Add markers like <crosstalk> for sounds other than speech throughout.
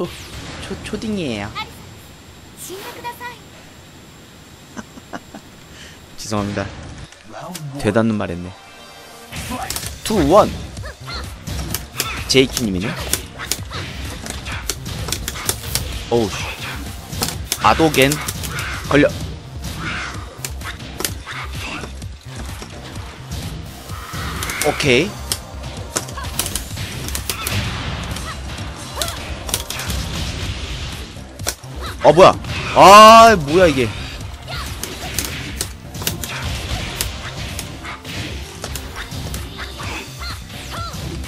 초, 초, 초딩이에요. 죄송합니다. 되닫는 말 했네. 2, 1! 제이키님이네? 오우. 아도겐. 걸려. 오케이. 어, 뭐야. 아, 뭐야, 이게.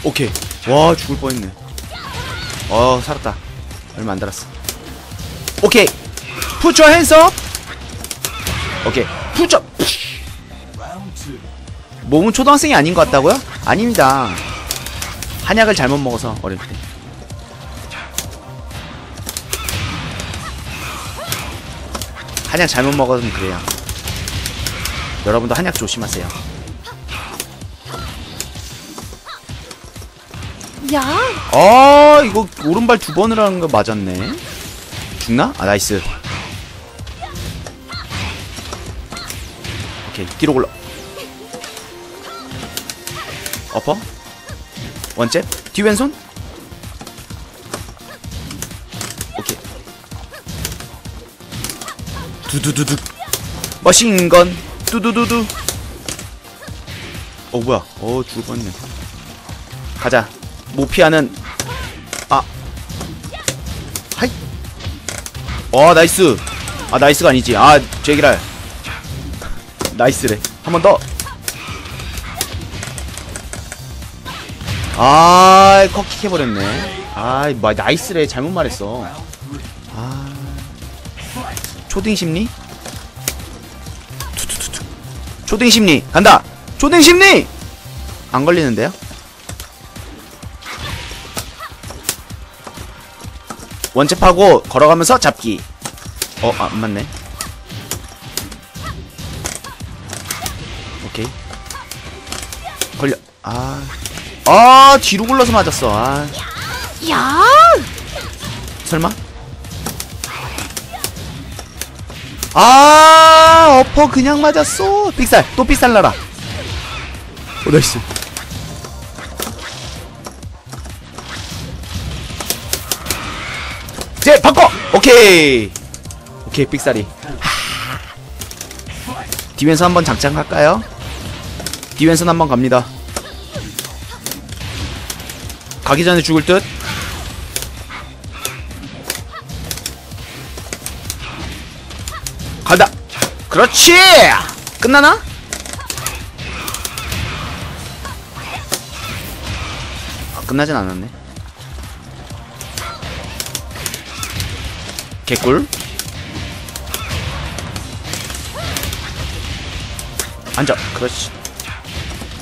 오케이. 와, 죽을 뻔했네. 어, 살았다. 얼마 안 달았어. 오케이. Hands up. 오케이. Your. 몸은 초등학생이 아닌 것 같다고요? 아닙니다. 한약을 잘못 먹어서 어릴 때. 한약 잘못 먹어서 그래요. 여러분도 한약 조심하세요. 야. 아 이거 오른발 두 번을 하는 거 맞았네. 죽나? 아 나이스. 오케이 뒤로 올라. 어퍼? 원잽? 뒤 왼손 두두두두. 머신건 두두두두. 어 뭐야? 어 죽을 뻔했네. 가자. 모피아는 아. 하이. 어 나이스. 아 나이스가 아니지. 아 제기랄. 나이스래. 한 번 더. 아, 컷킥 해버렸네. 아, 뭐, 나이스래. 잘못 말했어. 아. 초딩 심리? 투투투투. 초딩 심리. 간다! 초딩 심리! 안 걸리는데요? 원잽하고 걸어가면서 잡기. 어, 아, 안 맞네. 오케이. 걸려. 아. 아, 뒤로 굴러서 맞았어. 아, 야 설마? 아, 어퍼 그냥 맞았어. 삑살. 또 삑살 나라. 오, 나이스. 이제 바꿔! 오케이! 오케이, 삑살이. 디왼선 한번 장착할까요? 디왼선 한번 갑니다. 가기 전에 죽을 듯? 간다! 그렇지! 끝나나? 아, 끝나진 않았네. 개꿀. 앉아. 그렇지.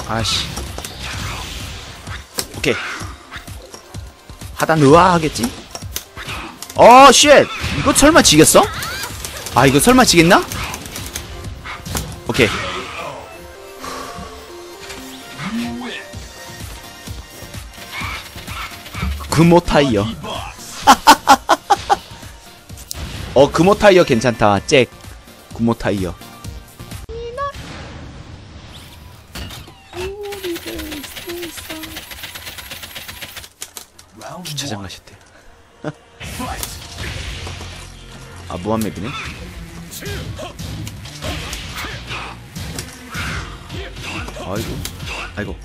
아씨. 오케이. 하다 느와 하겠지? 어, 쉣! 이거 설마 지겠어? 아, 이거 설마 지겠나? 오케이. 금호 타이어. <laughs> 어, 금호 타이어 괜찮다. 잭. 금호 타이어. 주차장 가셨대. <laughs> 아, 무한맵이네. 아이고, 아이고.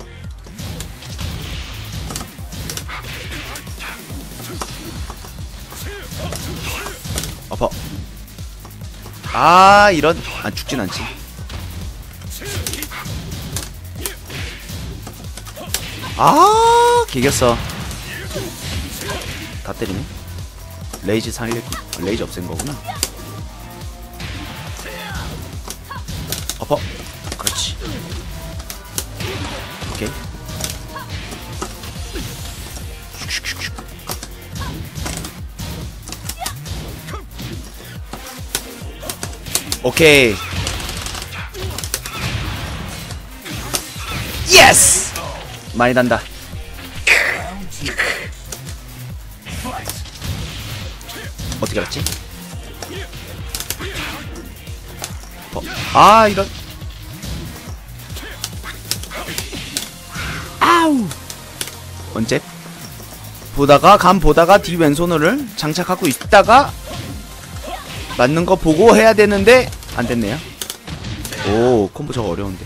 아파. 아, 이런. 안 죽진 않지. 아, 개겼어. 다 때리네. 레이지 살릴 레이지 없앤 거구나. 오케이. 예스! 많이 단다. 어떻게 알았지? 어, 아 이런 아우 언제? 보다가 감 보다가 뒤 왼손을 장착하고 있다가 맞는 거 보고 해야 되는데 안 됐네요. 오 콤보 저거 어려운데.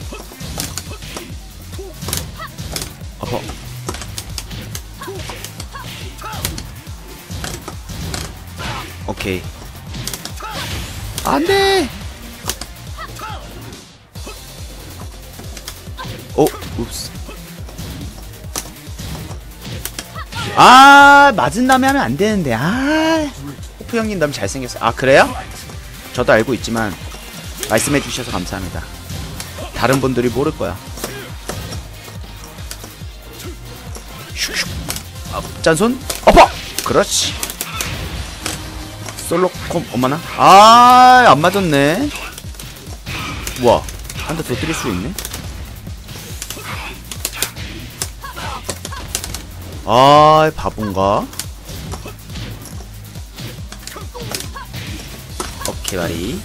아파. 오케이. 안 돼! 오, 읍스. 아, 맞은 다음에 하면 안 되는데, 아. 호프 형님 너무 잘생겼어요. 아, 그래요? 저도 알고 있지만, 말씀해 주셔서 감사합니다. 다른 분들이 모를 거야. 아, 짠손, 엎어! 그렇지. 솔로콤, 엄마나? 아, 안 맞았네. 우와, 한 대 더 때릴 수 있네. 아, 바본가? 오케이, 마리.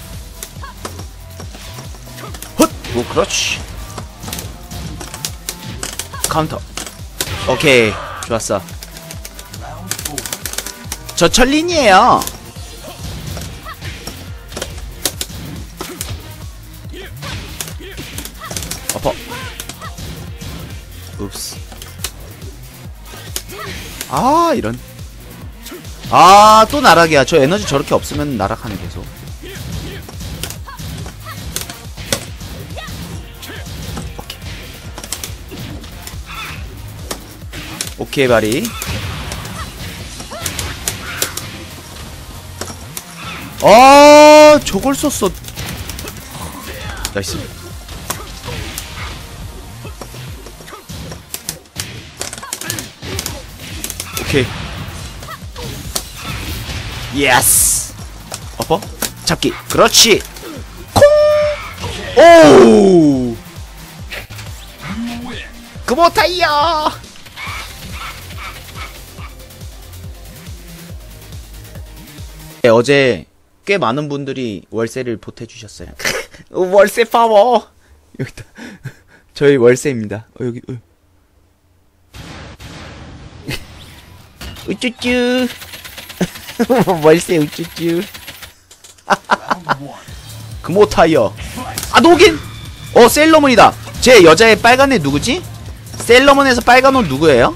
헛! 오, 그렇지. 카운터. 오케이, 좋았어. 저 철린이에요. 엎어. 읍스. 아 이런 아 또 나락이야 저 에너지 저렇게 없으면 나락하네 계속 오케이 바리 아 저걸 썼어 나이스 오케이. 예스. 어퍼? 잡기. 그렇지. 콩. 오. 그모 타이야. 어제 꽤 많은 분들이 월세를 보태 주셨어요. <laughs> 월세 파워. 여기다. 저희 월세입니다. 어, 여기. 어. 우쭈쭈 <laughs> 월세 우쭈쭈 <laughs> 금오타이어 아 녹인 어 셀러문이다 제 여자의 빨간 애 누구지? 셀러문에서 빨간 옷 누구예요?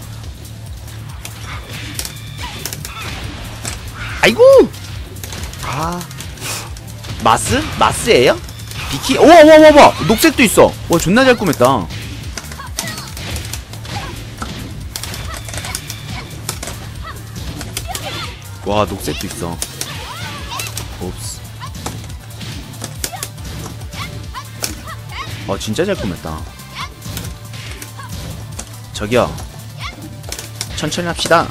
아이고 아. 마스? 마스예요? 비키? 오와와와와. 녹색도 있어. 와 존나 잘 꾸몄다. 와 녹색도 있어. 옵스. 어 진짜 잘 꾸몄다. 저기요. 천천히 합시다.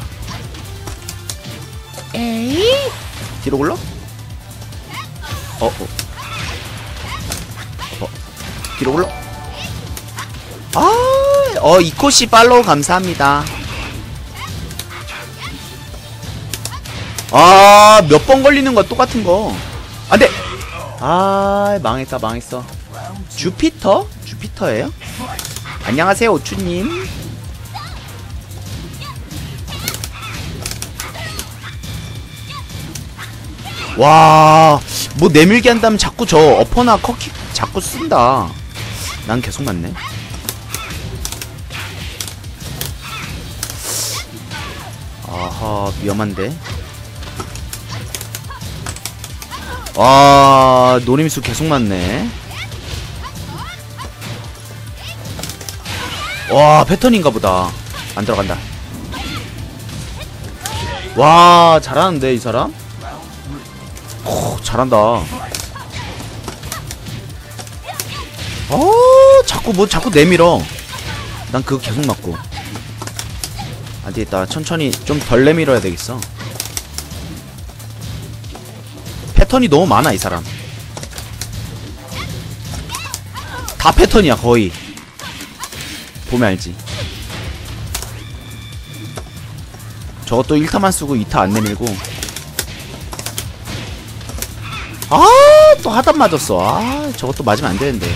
에이. 뒤로 굴러? 어, 어. 어. 뒤로 굴러? 아, 어, 이코씨 팔로우 감사합니다. 아, 몇 번 걸리는 거 똑같은 거. 안 돼! 아, 망했다, 망했어. 주피터? 주피터예요 안녕하세요, 오추님. 와, 뭐 내밀게 한다면 자꾸 저 어퍼나 커킥 자꾸 쓴다. 난 계속 맞네. 아하, 위험한데. 와, 노림수 계속 맞네. 와, 패턴인가 보다. 안 들어간다. 와, 잘하는데, 이 사람? 오, 잘한다. 어, 자꾸 뭐 자꾸 내밀어. 난 그거 계속 맞고. 안 되겠다. 천천히 좀 덜 내밀어야 되겠어. 패턴이 너무 많아 이 사람. 다 패턴이야 거의. 보면 알지. 저것도 1타만 쓰고 2타 안 내밀고 아, 또 하단 맞았어. 아, 저것도 맞으면 안 되는데.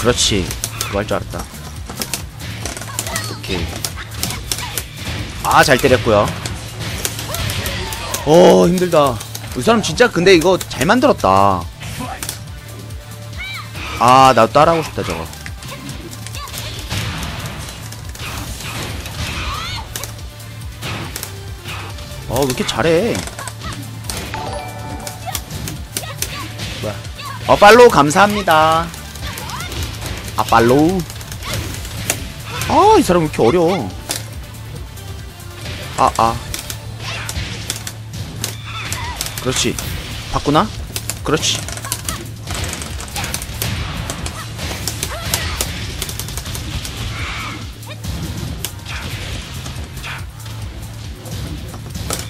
그렇지. 그거 할 줄 알았다. 오케이. 아, 잘 때렸고요. 오, 힘들다. 이 사람 진짜 근데 이거 잘 만들었다. 아, 나도 따라하고 싶다, 저거. 어, 왜 이렇게 잘해? 뭐야? 어, 팔로우 감사합니다. 아, 팔로우. 아, 이 사람 왜 이렇게 어려워? 아, 아. 그렇지. 바꾸나? 그렇지.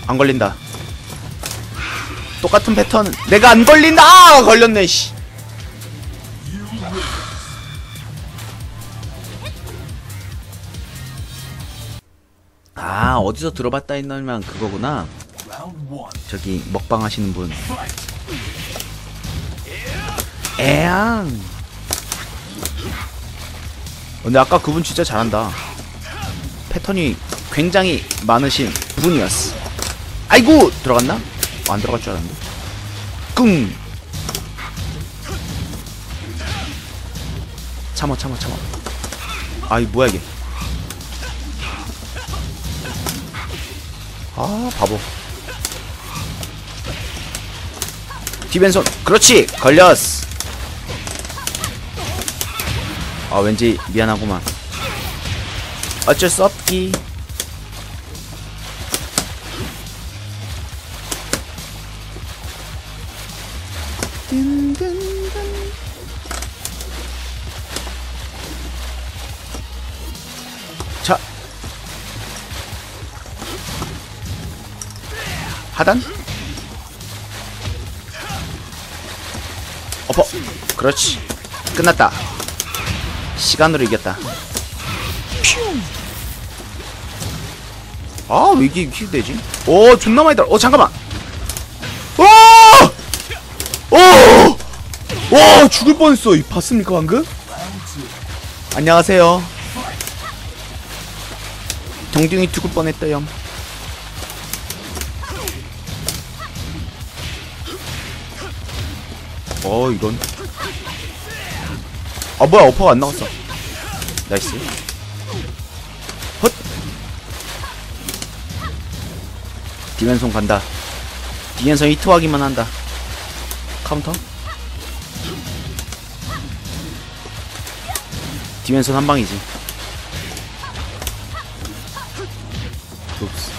안 걸린다. 똑같은 패턴. 내가 안 걸린다! 아, 걸렸네, 씨. 아, 어디서 들어봤다 했냐면 그거구나. 저기, 먹방 하시는 분. 에앙. 근데 아까 그분 진짜 잘한다. 패턴이 굉장히 많으신 분이었어. 아이고! 들어갔나? 어, 안 들어갈 줄 알았는데. 끙! 참아, 참아, 참아. 아이, 뭐야, 이게. 아, 바보. 디벤손. 그렇지! 걸렸어. 아, 왠지 미안하구만. 어쩔 수 없기. 하단? 어퍼. 그렇지. 끝났다. 시간으로 이겼다. 아, 왜 이게 이렇게 되지? 오, 존나 많이 달아. 어, 잠깐만. 오! 오! 오, 죽을 뻔했어. 이 봤습니까, 방금? 안녕하세요. 정중히 죽을 뻔했어요. 어, 이런. 아, 뭐야, 어퍼가 안 나왔어. 나이스. 헛! 디멘손 간다. 디멘손 히트하기만 한다. 카운터? 디멘손 한 방이지. 옵스.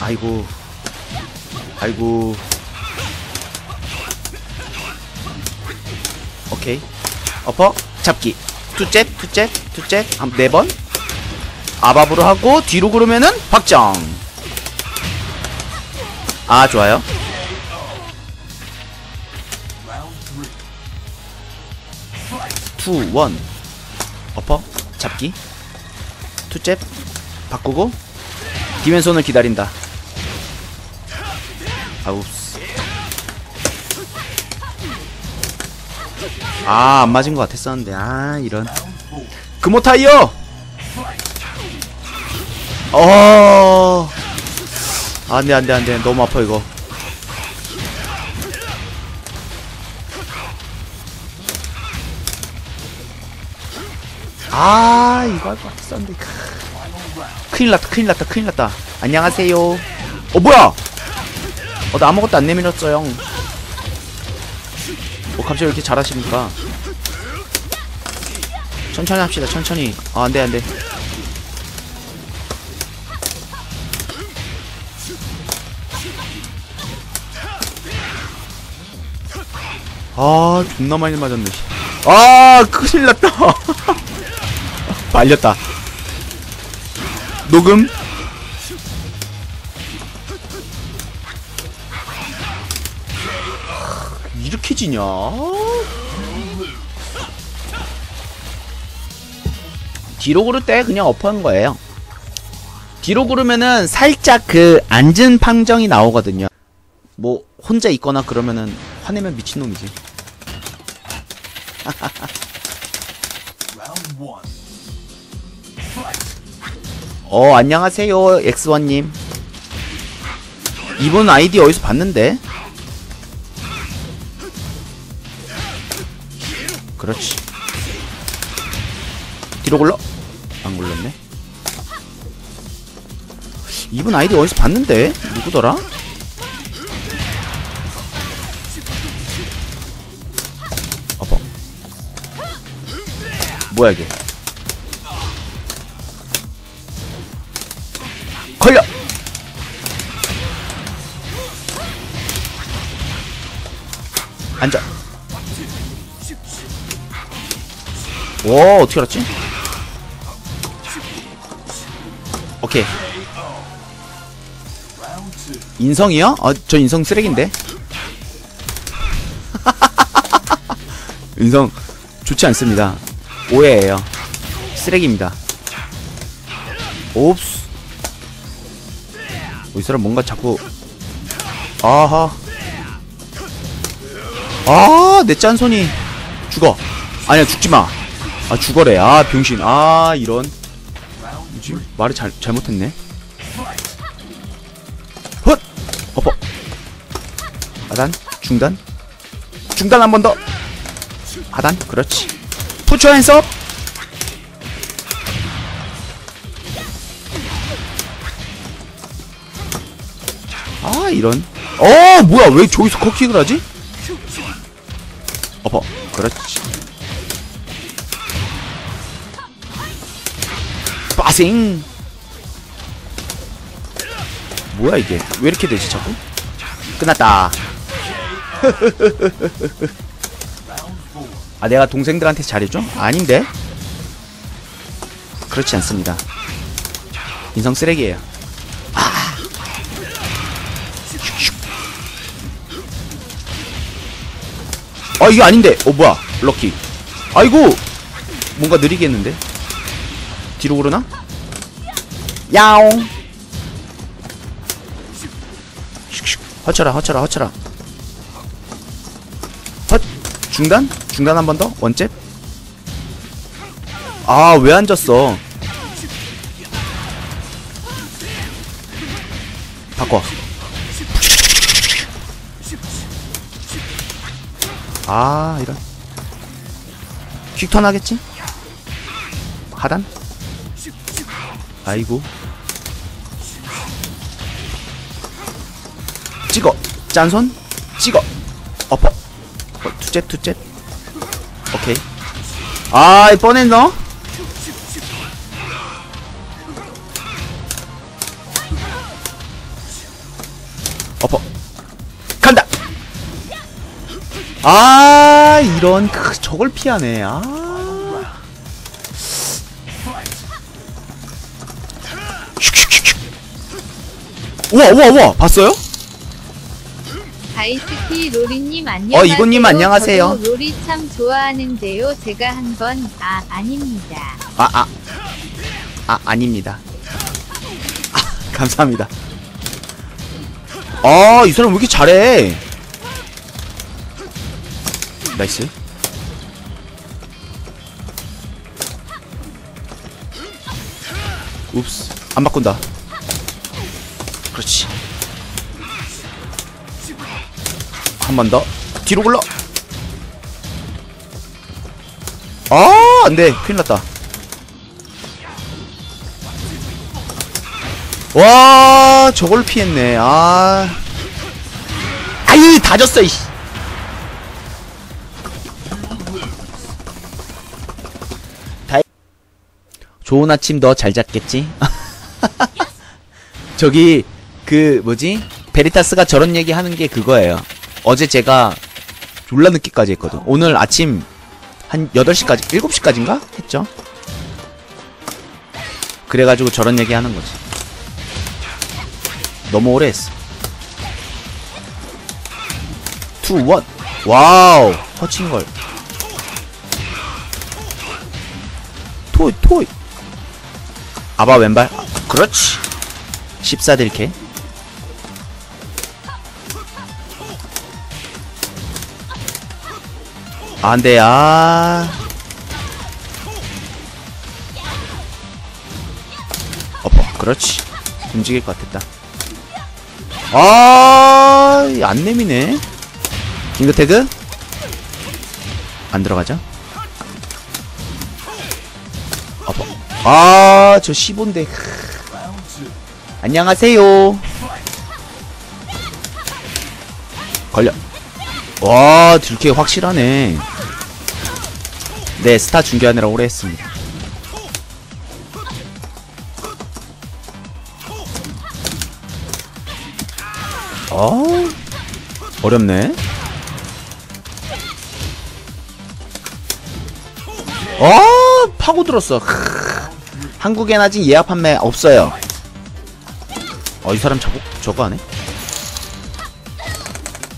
아이고. 아이고. 오케이. 어퍼 잡기. 투잽, 투잽, 투잽. 한 네 번. 아밥으로 하고 뒤로 구르면은 박정. 아 좋아요. 투, 원. 어퍼 잡기. 투잽 바꾸고 디멘손을 기다린다. 아우. 아, 안 맞은 것 같았었는데. 아, 이런. 금호 타이어! 어. 안 돼, 안 돼, 안 돼. 너무 아파, 이거. 아, 이거 할 것 같았었는데. 큰일 났다, 큰일 났다, 큰일 났다. 안녕하세요. 어, 뭐야! 어, 나 아무것도 안 내밀었어요. 어, 갑자기 왜 이렇게 잘하십니까? 천천히 합시다, 천천히. 아, 안 돼, 안 돼. 아, 존나 많이 맞았네. 씨. 아, 큰일 났다. <laughs> 말렸다. 녹음. 이렇게 지냐? 뒤로 고를 때 그냥 업하는 거예요. 뒤로 구르면은 살짝 그 앉은 판정이 나오거든요. 뭐 혼자 있거나 그러면은 화내면 미친놈이지. <laughs> 어 안녕하세요 엑스원님. 이분 아이디 어디서 봤는데? 그렇지. 뒤로 굴러? 안 굴렀네. 이분 아이디 어디서 봤는데? 누구더라? 어버. 뭐야 이게? 걸려! 앉아. 와 어떻게 알았지? 오케이. 인성이요? 아, 저 인성 쓰레기인데. <laughs> 인성 좋지 않습니다. 오해예요. 쓰레기입니다. 옵스. 어, 이 사람 뭔가 자꾸 아하. 아, 내 짠손이 죽어. 아니야, 죽지 마. 아, 죽어래. 아, 병신. 아, 이런. 뭐지? 말을 잘 잘못했네. 헛! 엎어. 하단, 중단. 중단 한 번 더. 하단, 그렇지. 푸처 핸섭. 아, 이런. 어, 뭐야? 왜 저기서 커킥을 하지? 엎어. 그렇지. 빠싱. 뭐야 이게? 왜 이렇게 되지 자꾸? 끝났다. <laughs> 아 내가 동생들한테 잘해줘? 아닌데? 그렇지 않습니다. 인성 쓰레기예요. 아. 아 이게 아닌데. 어 뭐야? 럭키. 아이고. 뭔가 느리겠는데? 뒤로 오르나? 야옹. 허쳐라 허쳐라 허쳐라. 헛. 중단? 중단 한 번 더? 원잽? 아, 왜 앉았어? 바꿔. 아, 이런. 퀵턴 하겠지? 하단? 아이고. 찍어. 짠손? 찍어. 엎어. 어, 투잽, 투잽. 오케이. 아, 뻔했너? 엎어. 간다! 아, 이런, 크, 저걸 피하네. 아. 우와, 우와, 우와! 봤어요? 다이스키 로리님 안녕하세요. 어, 이고님 안녕하세요. 저도 로리 참 좋아하는데요. 제가 한번 아 아닙니다. 아, 아. 아, 아 닙니다. 아, <laughs> 감사합니다. 아, 이 사람 왜 이렇게 잘해? 나이스. 웁스. 안 바꾼다. 그렇지. 한 번 더. 뒤로 굴러. 아, 안 돼. 큰일 났다. 와, 저걸 피했네. 아. 아이, 다 졌어, 이씨. 좋은 아침 너잘 잤겠지? <laughs> 저기, 그, 뭐지? 베리타스가 저런 얘기 하는 게 그거예요. 어제 제가 졸라 늦게까지 했거든. 오늘 아침 한 8시까지, 7시까지인가? 했죠. 그래가지고 저런 얘기 하는 거지. 너무 오래 했어. 투, 원. 와우. 터친걸. 토이, 토이. 아바 왼발. 그렇지. 14딜캐 안돼 아 어퍼 그렇지. 움직일 것 같았다. 아안 내미네. 킹그태그? 안 들어가죠? 어퍼. 아저 15인데 안녕하세요. 걸려 와 들키 확실하네. 네 스타 중계하느라 오래 했습니다. 어? 어렵네. 어? 파고들었어. 크. 한국엔 아직 예약 판매 없어요. 어 이 사람 저거 저거 하네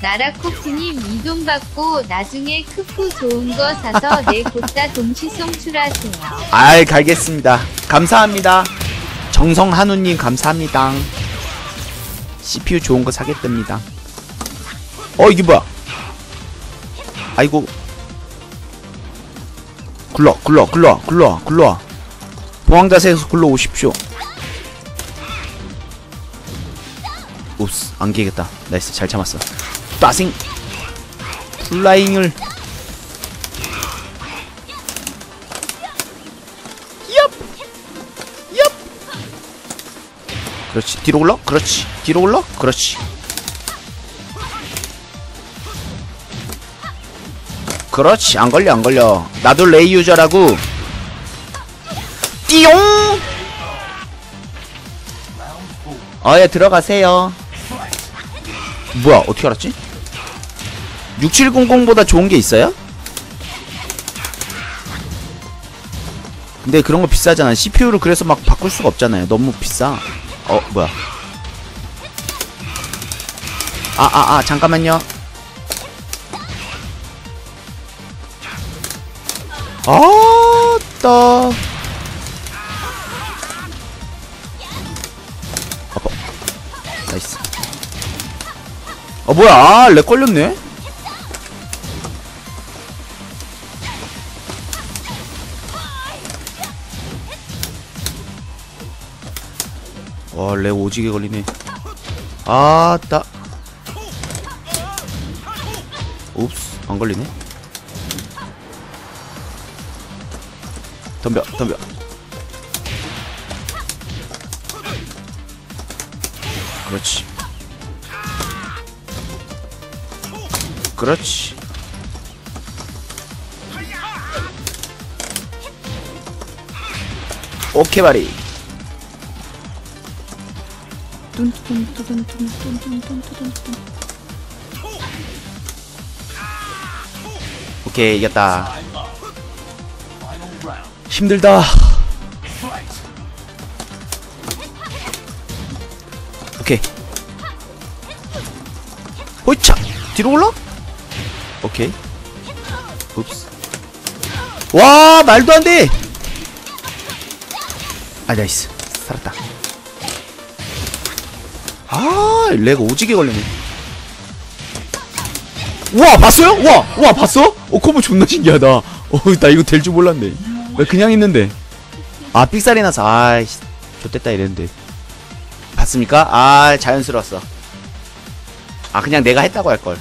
나라코프님 이돈 받고 나중에 크프 좋은 거 사서 내 곧다 동시 송출하세요. 아이 갈겠습니다. 감사합니다. 정성 한우님 감사합니다. CPU 좋은 거 사겠답니다. 어 이게 뭐야? 아이고. 굴러 굴러 굴러 굴러 굴러. 보황 자세에서 굴러 오십시오. 옵스 안 깨겠다. 나이스 잘 참았어 빠싱. 플라잉을. 얍! 얍! 그렇지. 뒤로 올라? 그렇지. 뒤로 올라? 그렇지. 그렇지. 안 걸려 안 걸려. 나도 레이 유저라고. 띠용! 어예 들어가세요. 뭐야 어떻게 알았지 6700보다 좋은 게 있어요? 근데 그런 거 비싸잖아. CPU를 그래서 막 바꿀 수가 없잖아요. 너무 비싸. 어, 뭐야. 아, 아, 아, 잠깐만요. 아, 따. 아빠. 나이스. 어, 뭐야. 아, 렉 걸렸네? 렉 오지게 걸리네. 아따. 옵스, 안 걸리네. 덤벼, 덤벼. 그렇지. 그렇지. 오케이 바리. 오케이 이겼다. 힘들다. 오케이. 호이차! 뒤로 올라? 오케이. 읍스. 와 말도 안돼! 아 나이스. 살았다 아, 렉 오지게 걸리네. 우와, 봤어요? 우와, 우와, 봤어? 어, 커버 존나 신기하다. 어, 나 이거 될 줄 몰랐네. 나 그냥 있는데. 아, 삑살이 나서, 아이씨, 좋됐다 이랬는데. 봤습니까? 아, 자연스러웠어. 아, 그냥 내가 했다고 할걸.